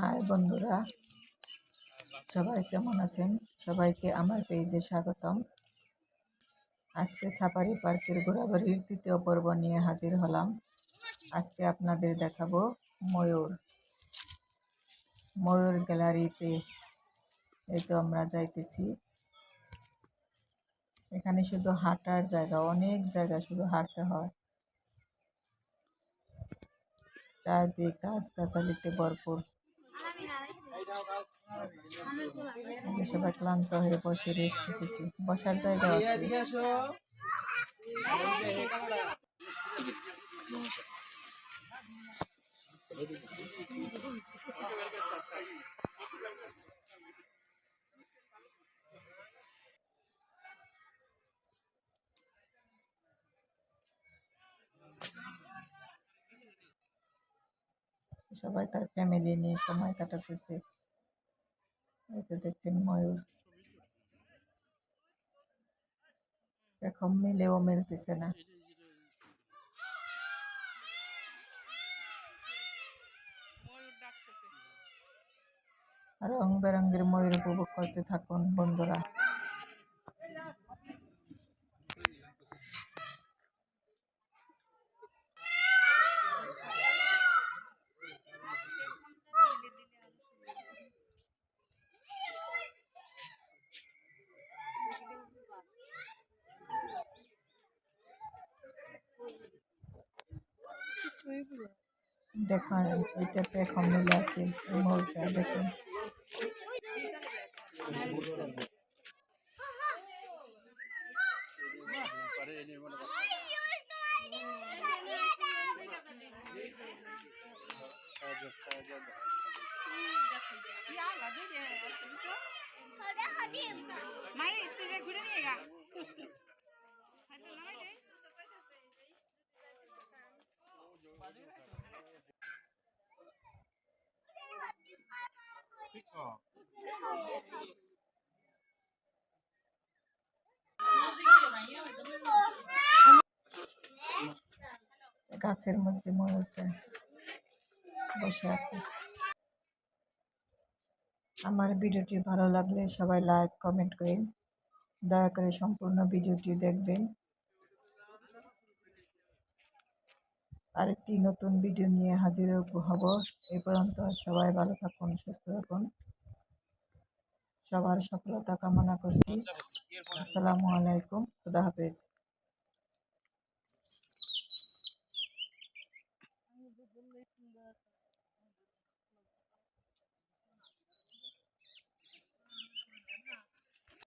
High বন্ধুরা, সবাই কেমন আছেন? সবাইকে আমার পেজে স্বাগতম। আজকে সাফারি পার্কের ঘোরাঘুরির তৃতীয় পর্ব নিয়ে হাজির হলাম। আজকে আপনাদের দেখাবো ময়ূর। ময়ূর গ্যালারিতে এই তো আমরা যাইতেছি। এখানে শুধু হাঁটার জায়গা, অনেক জায়গা শুধু হাঁটতে হয়। চারদিক গাছ গাছালিতে ভরপুর। সবাই ক্লান্ত হয়ে বসে রেস্ট নিতেছি। বসার জায়গা সবাই তার ফ্যামিলি নিয়ে সময় কাটাতেছে। এই দেখেন ময়ূর। এখন মিলেও মিলতেছে না। রং বেরঙ্গের ময়ূর উপভোগ করতে থাকুন বন্ধুরা। দেখুন এটাতে এখন মিলে আছে এই ময়ূরটা দেখুন মাই তুই যে ঘুরে নিয়ে গা গাছের মধ্যে ময়ূরটা বসে আছে। আমার ভিডিওটি ভালো লাগলে সবাই লাইক কমেন্ট করেন দয়া করে সম্পূর্ণ ভিডিওটি দেখবেন। আরেকটি নতুন ভিডিও নিয়ে হাজির হব। এ পর্যন্ত সবাই ভালো থাকুন, সুস্থ থাকুন। সবার সফলতা কামনা করছি। আসসালামু আলাইকুম, খুদা হাফেজ।